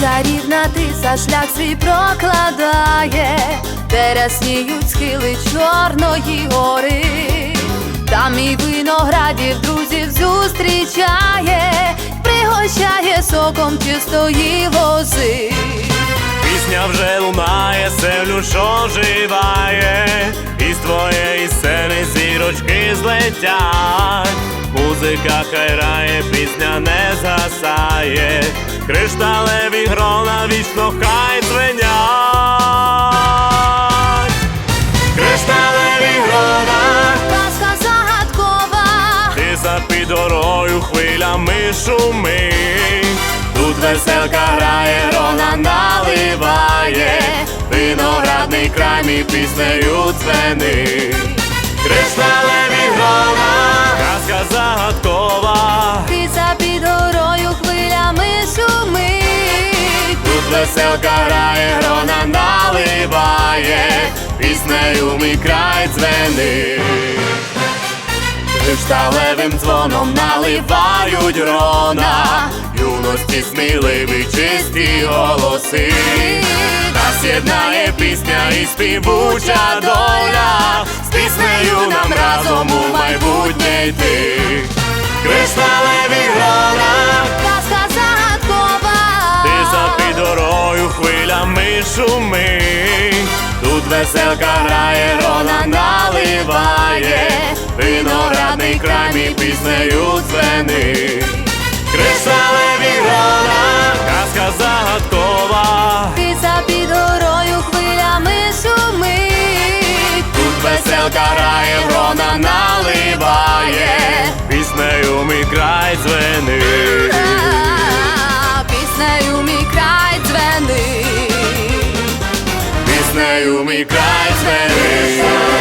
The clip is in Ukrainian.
чарівна тиса шлях свій прокладає, де схили Чорної гори, там і виноградів друзів зустрічає, пригощає соком чистої лози. Пісня вже лунає, землю, що живає, із твоєї сцени зірочки злетять. Музика хай грає, пісня кришталеві грона вічно хай дзвенять. Кришталеві грона, Казка загадкова, ти за підорою хвилями шуми. Тут веселка грає, грона наливає, виноградний край мій піснею дзвени. Веселка грає, грона наливає, піснею мій край дзвени. Кришталевим дзвоном наливають грона, юності сміливі чисті голоси. Нас єднає пісня і співуча доля, з піснею нам разом у майбутнє йти. Кришталеві шуми. Тут веселка грає, грона наливає, виноградний край мій піснею дзвени. Кришталеві грона, казка загадкова, ти за підгорою хвилями шумить. тут веселка грає, грона наливає, піснею мій край дзвени. Піснею мій край дзвени.